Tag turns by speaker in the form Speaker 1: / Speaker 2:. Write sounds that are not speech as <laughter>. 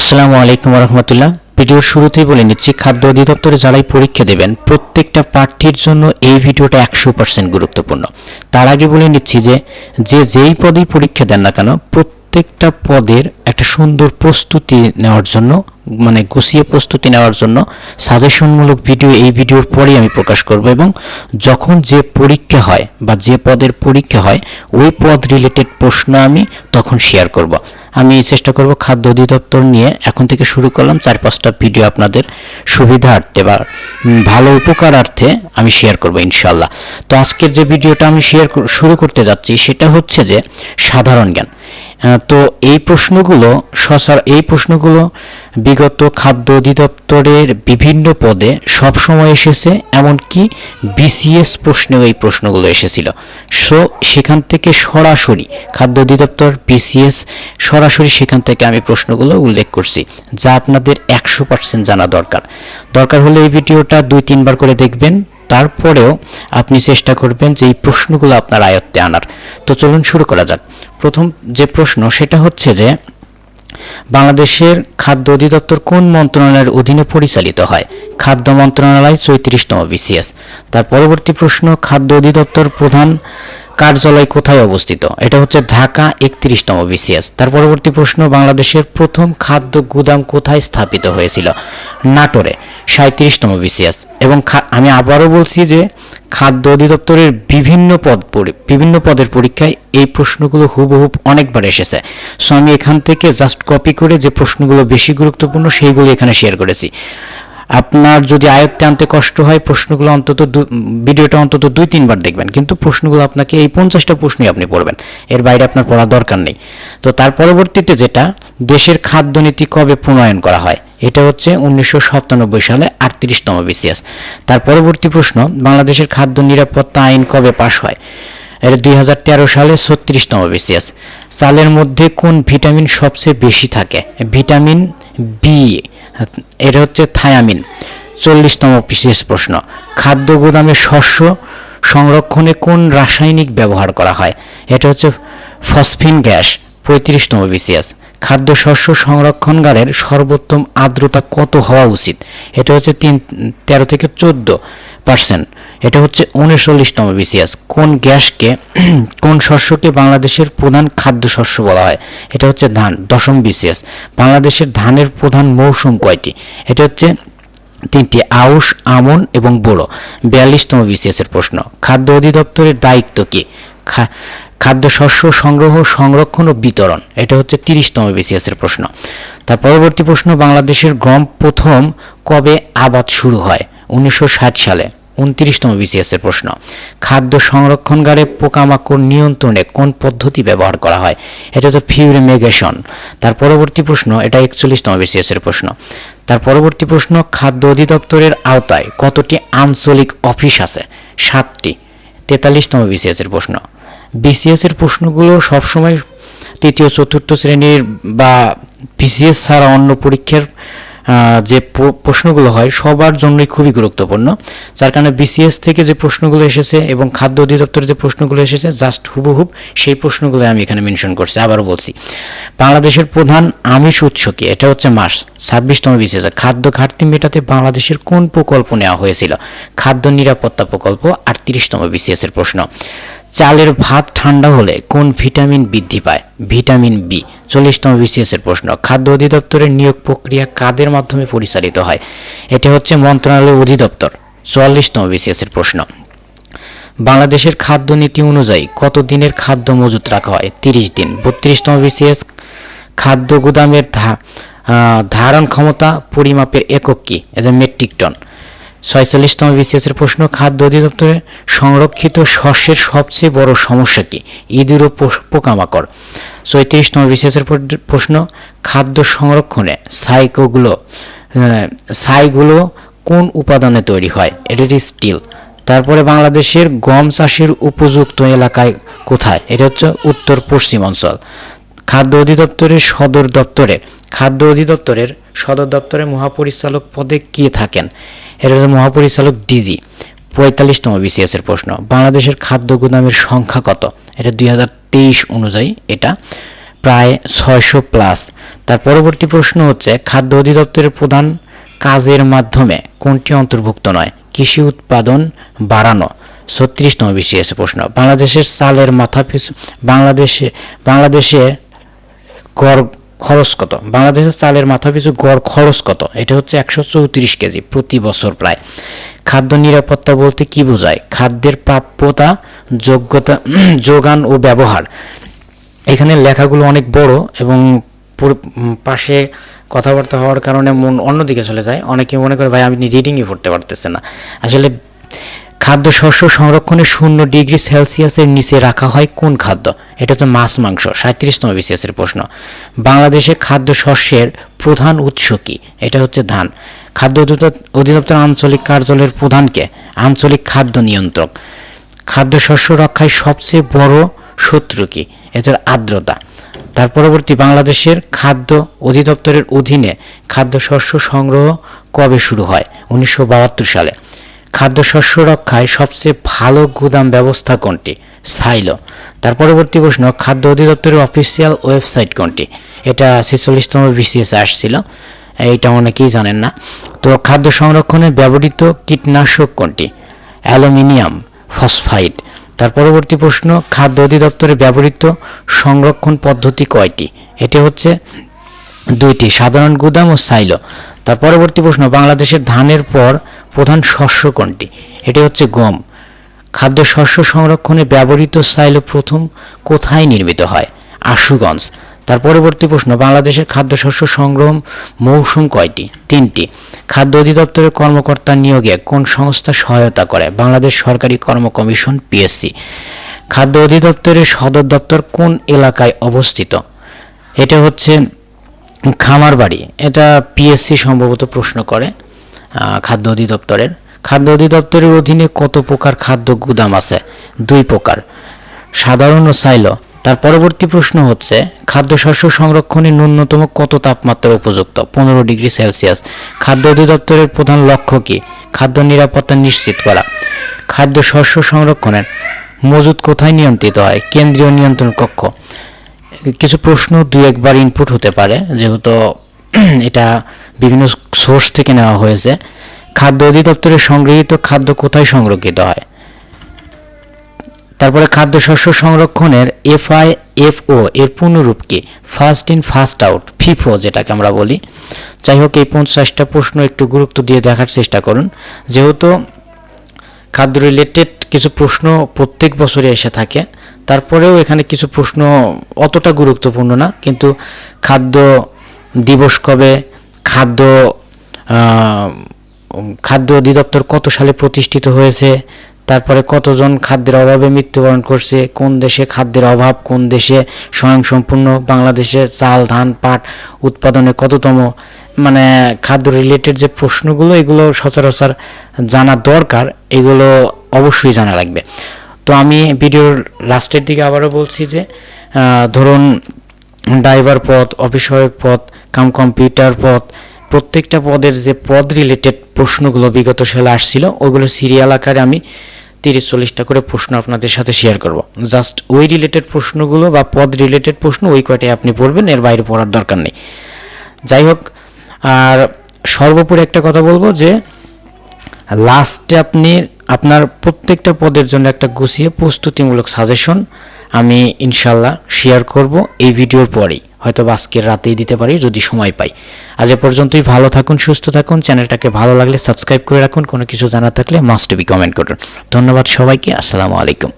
Speaker 1: আসসালামু আলাইকুম রহমতুল্লাহ ভিডিওর শুরুতেই বলে নিচ্ছি, খাদ্য অধিদপ্তরে যারাই পরীক্ষা দেবেন, প্রত্যেকটা প্রার্থীর জন্য এই ভিডিওটা একশো পার্সেন্ট গুরুত্বপূর্ণ। তার আগে বলে নিচ্ছি যে যে যেই পদেই পরীক্ষা দেন না কেন, প্রত্যেকটা পদের একটা সুন্দর প্রস্তুতি নেওয়ার জন্য মানে গুছিয়ে প্রস্তুতি নেওয়ার জন্য সাজেশনমূলক ভিডিও এই ভিডিওর পরেই আমি প্রকাশ করব এবং যখন যে পরীক্ষা হয় বা যে পদের পরীক্ষা হয়, ওই পদ রিলেটেড প্রশ্ন আমি তখন শেয়ার করব। আমি চেষ্টা করব খাদ্য অধিদপ্তর নিয়ে এখন থেকে শুরু করলাম চার পাঁচটা ভিডিও আপনাদের সুবিধার্থে বা ভালো উপকারার্থে আমি শেয়ার করব ইনশাল্লাহ তো আজকের যে ভিডিওটা আমি শেয়ার শুরু করতে যাচ্ছি সেটা হচ্ছে যে সাধারণ জ্ঞান। তো এই প্রশ্নগুলো, সসার এই প্রশ্নগুলো বিগত খাদ্য অধিদপ্তরের বিভিন্ন পদে সব সময় এসেছে, এমনকি বিসিএস প্রশ্নেও এই প্রশ্নগুলো এসেছিল। সো সেখান থেকে সরাসরি, খাদ্য অধিদপ্তর বিসিএস সরাসরি সেখান থেকে আমি প্রশ্নগুলো উল্লেখ করছি, যা আপনাদের একশো পার্সেন্ট জানা দরকার। দরকার হলে এই ভিডিওটা দুই তিনবার করে দেখবেন। তারপরেও আপনি চেষ্টা করবেন যে এই প্রশ্নগুলো আপনার আয়ত্তে আনার। তো চলুন শুরু করা যাক। প্রথম যে প্রশ্ন, সেটা হচ্ছে যে, বাংলাদেশের খাদ্য অধিদপ্তর কোন মন্ত্রণালয়ের অধীনে পরিচালিত হয়? খাদ্য মন্ত্রণালয় চৌত্রিশতম বিসিএস তার পরবর্তী প্রশ্ন, খাদ্য অধিদপ্তর প্রধান কার্যালয় কোথায় অবস্থিত? এটা হচ্ছে ঢাকা একত্রিশতম বিসিএস। তার পরবর্তী প্রশ্ন, বাংলাদেশের প্রথম খাদ্য গুদাম কোথায় স্থাপিত হয়েছিল? নাটোরে সাঁত্রিশতম বিসিএস। এবং আমি আবারও বলছি যে খাদ্য অধিদপ্তরের বিভিন্ন পদ বিভিন্ন পদের পরীক্ষায় এই প্রশ্নগুলো হুবহুব অনেকবার এসেছে। সো আমি এখান থেকে জাস্ট কপি করে যে প্রশ্নগুলো বেশি গুরুত্বপূর্ণ, সেইগুলো এখানে শেয়ার করেছি। আপনার যদি আয়ত্তে আনতে কষ্ট হয়, প্রশ্নগুলো অন্তত ভিডিওটা অন্তত দুই, তিনবার দেখবেন। কিন্তু প্রশ্নগুলো আপনাকে এই পঞ্চাশটা প্রশ্নই আপনি পড়বেন। এর বাইরে আপনার পড়া দরকার নেই। তো তার পরবর্তীতে যেটা, দেশের খাদ্যনীতি কবে প্রণয়ন করা হয়? এটা হচ্ছে উনিশশো সাতানব্বই সালে আটত্রিশতম বিসিএস। তার পরবর্তী প্রশ্ন, বাংলাদেশের খাদ্য নিরাপত্তা আইন কবে পাশ হয়? এটা দুই হাজার তেরো সালে ছত্রিশতম বিসিএস। চালের মধ্যে কোন ভিটামিন সবচেয়ে বেশি থাকে? ভিটামিন বি এটা হচ্ছে থায়ামিন, চল্লিশতম বিশেষ প্রশ্ন। খাদ্য গুদামে শস্য সংরক্ষণে কোন রাসায়নিক ব্যবহার করা হয়? এটা হচ্ছে ফসফিন গ্যাস, পঁয়ত্রিশতম বিসিএস। খাদ্য শস্য সংরক্ষণগারের সর্বোত্তম আর্দ্রতা কত হওয়া উচিত? এটা হচ্ছে তিন, তেরো থেকে চোদ্দ। পার্সেন্ট। এটা হচ্ছে উনচল্লিশতম বিসিএস। কোন গ্যাসকে, <clears throat> কোন শস্যকে বাংলাদেশের প্রধান খাদ্য শস্য বলা হয়? এটা হচ্ছে ধান, দশম বিসিএস। বাংলাদেশের ধানের প্রধান মৌসুম কয়টি? এটা হচ্ছে তিনটি, আউশ, আমন এবং বোরো। বিয়াল্লিশতম বিসিএস এর প্রশ্ন, খাদ্য অধিদপ্তরের দায়িত্ব কি? খা- খাদ্য শস্য সংগ্রহ, সংরক্ষণ ও বিতরণ। এটা হচ্ছে তিরিশতম বিসিএস এর প্রশ্ন। তার পরবর্তী প্রশ্ন, বাংলাদেশের গম প্রথম কবে আবাদ শুরু হয়? উনিশশো ষাট সালে, উনত্রিশতম বিসিএস এর প্রশ্ন, খাদ্য সংরক্ষণগারে পোকামাকড় নিয়ন্ত্রণে কোন পদ্ধতি ব্যবহার করা হয়? এটা হচ্ছে ফিউরিমেগেশন। তার পরবর্তী প্রশ্ন, এটা একচল্লিশতম বিসিএস এর প্রশ্ন, তার পরবর্তী প্রশ্ন, খাদ্য অধিদপ্তরের আওতায় কতটি আঞ্চলিক অফিস আছে? সাতটি, তেতাল্লিশতম বিসিএস এর প্রশ্ন বিসিএস এর প্রশ্নগুলো সবসময় তৃতীয়, চতুর্থ শ্রেণির বা বিসিএস ছাড়া অন্য পরীক্ষার যে প্রশ্নগুলো হয় সবার জন্যই খুবই গুরুত্বপূর্ণ। যার কারণে বিসিএস থেকে যে প্রশ্নগুলো এসেছে এবং খাদ্য অধিদপ্তরের যে প্রশ্নগুলো এসেছে জাস্ট হুবহুব সেই প্রশ্নগুলো আমি এখানে মেনশন করছি, আবারও বলছি। বাংলাদেশের প্রধান আমিষ উৎস কি? এটা হচ্ছে মাস, ছাব্বিশতম বিসিএস খাদ্য ঘাটতি মেটাতে বাংলাদেশের কোন প্রকল্প নেওয়া হয়েছিল? খাদ্য নিরাপত্তা প্রকল্প, আটত্রিশতম বিসিএস এর প্রশ্ন। চালের ভাত ঠান্ডা হলে কোন ভিটামিন বৃদ্ধি পায়? ভিটামিন বি চল্লিশতম বিসিএস এর প্রশ্ন। খাদ্য অধিদপ্তরের নিয়োগ প্রক্রিয়া কাদের মাধ্যমে পরিচালিত হয়? এটা হচ্ছে মন্ত্রণালয় অধিদপ্তর। চুয়াল্লিশতম বিসিএস এর প্রশ্ন। বাংলাদেশের খাদ্য নীতি অনুযায়ী কত দিনের খাদ্য মজুত রাখা হয়? তিরিশ দিন। বত্রিশতম বিসিএস খাদ্য গুদামের ধারণ ক্ষমতা পরিমাপের একক কি? এটা মেট্রিক টন ছয়চল্লিশতম বিসিএস এর প্রশ্ন, খাদ্য অধিদপ্তরে সংরক্ষিত শস্যের সবচেয়ে বড় সমস্যা কি? ইঁদুর ও পোকামাকড়। চৌত্রিশতম বিসিএস এর প্র- প্রশ্ন, খাদ্য সংরক্ষণে সাইকোগুলো সাইগুলো কোন উপাদানে তৈরি হয়? এটা স্টিল। তারপরে বাংলাদেশের গম চাষের উপযুক্ত এলাকায় কোথায়? এটা হচ্ছে উত্তর পশ্চিম অঞ্চল। খাদ্য অধিদপ্তরের সদর দপ্তরে খাদ্য অধিদপ্তরের সদর দপ্তরে মহাপরিচালক পদে কে থাকেন? হচ্ছে মহাপরিচালক ডিজি। পঁয়তাল্লিশতম বিসিএস এর প্রশ্ন। বাংলাদেশের খাদ্য গুদামের সংখ্যা কত? এটা দুই হাজার তেইশ অনুযায়ী এটা। প্রায় ছয়শো প্লাস। তার পরবর্তী প্রশ্ন হচ্ছে, খাদ্য অধিদপ্তরের প্রধান কাজের মাধ্যমে কোনটি অন্তর্ভুক্ত নয়? কৃষি উৎপাদন বাড়ানো। ছত্রিশতম বিসিএস প্রশ্ন। বাংলাদেশের চালের মাথা পিছু বাংলাদেশে বাংলাদেশে গড় খরচ কত? বাংলাদেশের চালের মাথা পিছু গড় খরচ কত? এটা হচ্ছে একশো চৌত্রিশ কেজি প্রতি বছর প্রায়। খাদ্য নিরাপত্তা বলতে কি বোঝায়? খাদ্যের প্রাপ্যতা, যোগ্যতা, <clears throat> যোগান ও ব্যবহার। এখানে লেখাগুলো অনেক বড় এবং পাশে কথাবার্তা হওয়ার কারণে মন অন্যদিকে চলে যায়। অনেকে মনে করে, ভাই, আমি রিডিংই পড়তে পারতেছে না। আসলে খাদ্য শস্য সংরক্ষণে শূন্য ডিগ্রি সেলসিয়াসের নিচে রাখা হয় কোন খাদ্য? এটা হচ্ছে মাছ, মাংস, সাঁত্রিশতম বিসিএসের প্রশ্ন। বাংলাদেশে খাদ্য শস্যের প্রধান উৎস কি? এটা হচ্ছে ধান। খাদ্য অধিদপ্তর- আঞ্চলিক কার্যালয়ের প্রধানকে আঞ্চলিক খাদ্য নিয়ন্ত্রক। খাদ্য শস্য রক্ষায় সবচেয়ে বড় শত্রু কি? এদের আর্দ্রতা। তার পরবর্তী, বাংলাদেশের খাদ্য অধিদপ্তরের অধীনে খাদ্যশস্য সংগ্রহ কবে শুরু হয়? উনিশশো বাহাত্তর সালে। খাদ্যশস্য রক্ষায় সবচেয়ে ভালো গুদাম ব্যবস্থা কোনটি? সাইলো। তার পরবর্তী প্রশ্ন, খাদ্য অধিদপ্তরের অফিসিয়াল ওয়েবসাইট কোনটি? এটা ছেচল্লিশতম বিসিএস আসছিল। এইটা অনেকেই জানেন না। তো খাদ্য সংরক্ষণে ব্যবহৃত কীটনাশক কোনটি? Aluminium, phosphide. তার পরবর্তী প্রশ্ন, খাদ্য অধিদপ্তরে ব্যবহৃত সংরক্ষণ পদ্ধতি কয়টি? এটি হচ্ছে দুইটি, সাধারণ গুদাম ও সাইলো। তার পরবর্তী প্রশ্ন বাংলাদেশের ধানের পর প্রধান শস্য কোনটি? এটি হচ্ছে গম। খাদ্য শস্য সংরক্ষণে ব্যবহৃত সাইলো প্রথম কোথায় নির্মিত হয়? আশুগঞ্জ। তার পরবর্তী প্রশ্ন, বাংলাদেশের খাদ্যশস্য সংগ্রহ মৌসুম কয়টি? তিনটি। খাদ্য অধিদপ্তরের কর্মকর্তা নিয়োগে কোন সংস্থা সহায়তা করে? বাংলাদেশ সরকারি কর্ম কমিশন, পিএসসি। খাদ্য অধিদপ্তরের সদর দপ্তর কোন এলাকায় অবস্থিত? এটা হচ্ছে খামারবাড়ি। এটা পিএসসি সম্ভবত প্রশ্ন করে। খাদ্য অধিদপ্তরের। খাদ্য অধিদপ্তরের অধীনে কত প্রকার খাদ্য গুদাম আছে? দুই প্রকার। সাধারণ ও সাইলো তার পরবর্তী প্রশ্ন হচ্ছে, খাদ্যশস্য সংরক্ষণে ন্যূনতম কত তাপমাত্রা উপযুক্ত? পনেরো ডিগ্রি সেলসিয়াস। খাদ্য অধিদপ্তরের প্রধান লক্ষ্য কি? খাদ্য নিরাপত্তা নিশ্চিত করা। খাদ্য শস্য সংরক্ষণের মজুদ কোথায় নিয়ন্ত্রিত হয়? কেন্দ্রীয় নিয়ন্ত্রণ কক্ষ। কিছু প্রশ্ন দুই একবার ইনপুট হতে পারে, যেহেতু <clears throat> এটা বিভিন্ন সোর্স থেকে নেওয়া হয়েছে। খাদ্য অধিদপ্তরে সংগৃহীত খাদ্য কোথায় সংরক্ষিত হয়? তারপরে খাদ্যশস্য সংরক্ষণের এফআই এফও এর পূর্ণরূপ কি? First in first out FIFO যেটাকে আমরা বলি। যাই হোক, এই পঞ্চাশটা প্রশ্ন একটু গুরুত্ব দিয়ে দেখার চেষ্টা করুন। যেহেতু খাদ্য রিলেটেড কিছু প্রশ্ন প্রত্যেক বছরে এসে থাকে, তারপরেও এখানে কিছু প্রশ্ন অতটা গুরুত্বপূর্ণ না। কিন্তু খাদ্য দিবস কবে খাদ্য খাদ্য অধিদপ্তর কত সালে প্রতিষ্ঠিত হয়েছে? তারপরে কতজন খাদ্যের অভাবে মৃত্যুবরণ করছে? কোন দেশে খাদ্যের অভাব? কোন দেশে স্বয়ংসম্পূর্ণ? বাংলাদেশে চাল, ধান, পাট উৎপাদনে কততম? মানে খাদ্য রিলেটেড যে প্রশ্নগুলো, এগুলো সচরাচর জানা দরকার। এগুলো অবশ্যই জানা লাগবে। তো আমি ভিডিওর লাস্টের দিকে আবারও বলছি যে ধরুন ড্রাইভার পদ অফিস সহায়ক পদ কাম কম্পিউটার পদ প্রত্যেকটা পদের যে পদ রিলেটেড প্রশ্নগুলো বিগত সালে আসছিল, ওগুলো সিরিয়াল আকারে আমি তিরিশ চল্লিশটা করে প্রশ্ন আপনাদের সাথে শেয়ার করব। জাস্ট ওই রিলেটেড প্রশ্নগুলো বা পদ রিলেটেড প্রশ্ন ওই কয়টাই আপনি পড়বেন, এর বাইরে পড়ার দরকার নেই। যাই হোক, আর সর্বোপরি একটা কথা বলব যে লাস্টে আপনি আপনার প্রত্যেকটা পদের জন্য একটা গুছিয়ে প্রস্তুতিমূলক সাজেশন আমি ইনশাল্লাহ শেয়ার করব এই ভিডিওর পরেই। হয়তো আজকের রাতেই দিতে পারি, যদি সময় পাই। আজ এ পর্যন্তই, ভালো থাকুন, সুস্থ থাকুন। চ্যানেলটাকে ভালো লাগলে সাবস্ক্রাইব করে রাখুন। কোনো কিছু জানা থাকলে মাস্ট বি কমেন্ট করুন। ধন্যবাদ সবাইকে, আসসালামু আলাইকুম।